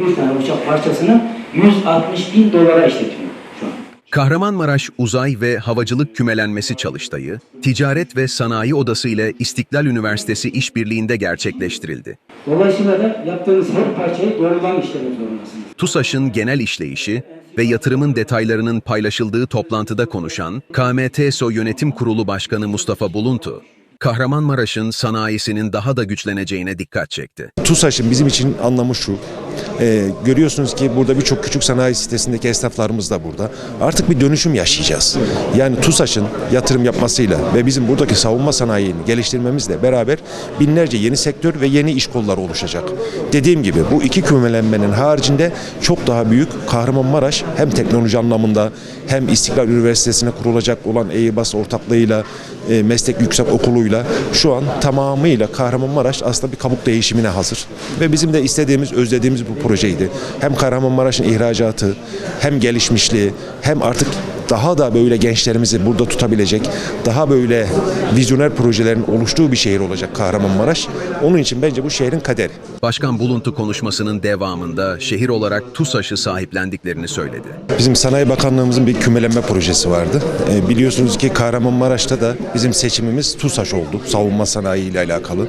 Bir tane uçak parçasını 160 bin dolara işletiyor şu an. Kahramanmaraş Uzay ve Havacılık Kümelenmesi Çalıştayı, Ticaret ve Sanayi Odası ile İstiklal Üniversitesi işbirliğinde gerçekleştirildi. Dolayısıyla da yaptığınız her parçayı doğrudan işlemek zorundasınız. TUSAŞ'ın genel işleyişi ve yatırımın detaylarının paylaşıldığı toplantıda konuşan KMTSO Yönetim Kurulu Başkanı Mustafa Buluntu, Kahramanmaraş'ın sanayisinin daha da güçleneceğine dikkat çekti. TUSAŞ'ın bizim için anlamı şu. Ee, görüyorsunuz ki burada birçok küçük sanayi sitesindeki esnaflarımız da burada. Artık bir dönüşüm yaşayacağız. Yani TUSAŞ'ın yatırım yapmasıyla ve bizim buradaki savunma sanayini geliştirmemizle beraber binlerce yeni sektör ve yeni iş kolları oluşacak. Dediğim gibi bu iki kümelenmenin haricinde çok daha büyük Kahramanmaraş hem teknoloji anlamında hem İstiklal Üniversitesi'ne kurulacak olan EYBAS ortaklığıyla e, meslek yüksek okuluyla şu an tamamıyla Kahramanmaraş aslında bir kabuk değişimine hazır. Ve bizim de istediğimiz, özlediğimiz bu projeydi. Hem Kahramanmaraş'ın ihracatı, hem gelişmişliği, hem artık daha da böyle gençlerimizi burada tutabilecek, daha böyle vizyoner projelerin oluştuğu bir şehir olacak Kahramanmaraş. Onun için bence bu şehrin kaderi. Başkan Buluntu konuşmasının devamında şehir olarak TUSAŞ'ı sahiplendiklerini söyledi. Bizim Sanayi Bakanlığımızın bir kümelenme projesi vardı. E, biliyorsunuz ki Kahramanmaraş'ta da bizim seçimimiz TUSAŞ oldu. Savunma sanayi ile alakalı.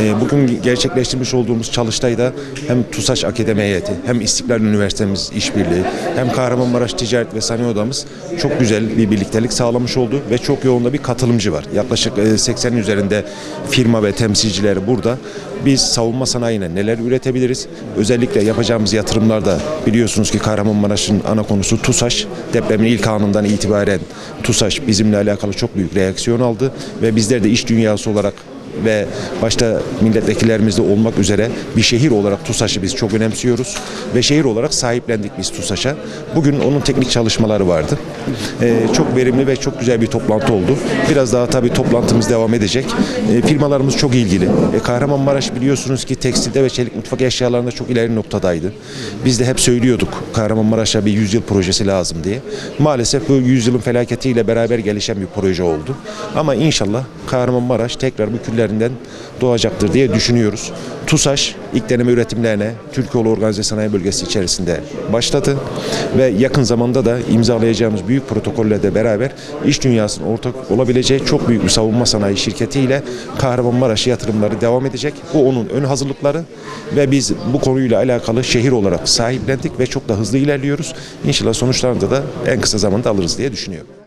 E, bugün gerçekleştirmiş olduğumuz çalıştayda hem TUSAŞ Akademi Heyeti hem İstiklal Üniversitemiz işbirliği hem Kahramanmaraş Ticaret ve Sanayi Odamız çok güzel bir birliktelik sağlamış oldu ve çok yoğun da bir katılımcı var. Yaklaşık e, 80'in üzerinde firma ve temsilcileri burada. Biz savunma sanayine neler üretebiliriz? Özellikle yapacağımız yatırımlarda biliyorsunuz ki Kahramanmaraş'ın ana konusu TUSAŞ. Depremin ilk anından itibaren TUSAŞ bizimle alakalı çok büyük reaksiyon aldı ve bizler de iş dünyası olarak ve başta milletvekillerimizde olmak üzere bir şehir olarak TUSAŞ'ı biz çok önemsiyoruz ve şehir olarak sahiplendik biz TUSAŞ'a. Bugün onun teknik çalışmaları vardı. Ee, çok verimli ve çok güzel bir toplantı oldu. Biraz daha tabii toplantımız devam edecek. Ee, firmalarımız çok ilgili. E, Kahramanmaraş biliyorsunuz ki tekstilde ve çelik mutfak eşyalarında çok ileri noktadaydı. Biz de hep söylüyorduk Kahramanmaraş'a bir yüzyıl projesi lazım diye. Maalesef bu yüzyılın felaketiyle beraber gelişen bir proje oldu. Ama inşallah Kahramanmaraş tekrar bu küllerinden doğacaktır diye düşünüyoruz. TUSAŞ ilk deneme üretimlerine Türkiye Organize Sanayi Bölgesi içerisinde başladı ve yakın zamanda da imzalayacağımız büyük protokolle de beraber iş dünyasının ortak olabileceği çok büyük bir savunma sanayi şirketiyle Kahramanmaraş yatırımları devam edecek. Bu onun ön hazırlıkları ve biz bu konuyla alakalı şehir olarak sahiplendik ve çok da hızlı ilerliyoruz. İnşallah sonuçlarını da en kısa zamanda alırız diye düşünüyorum.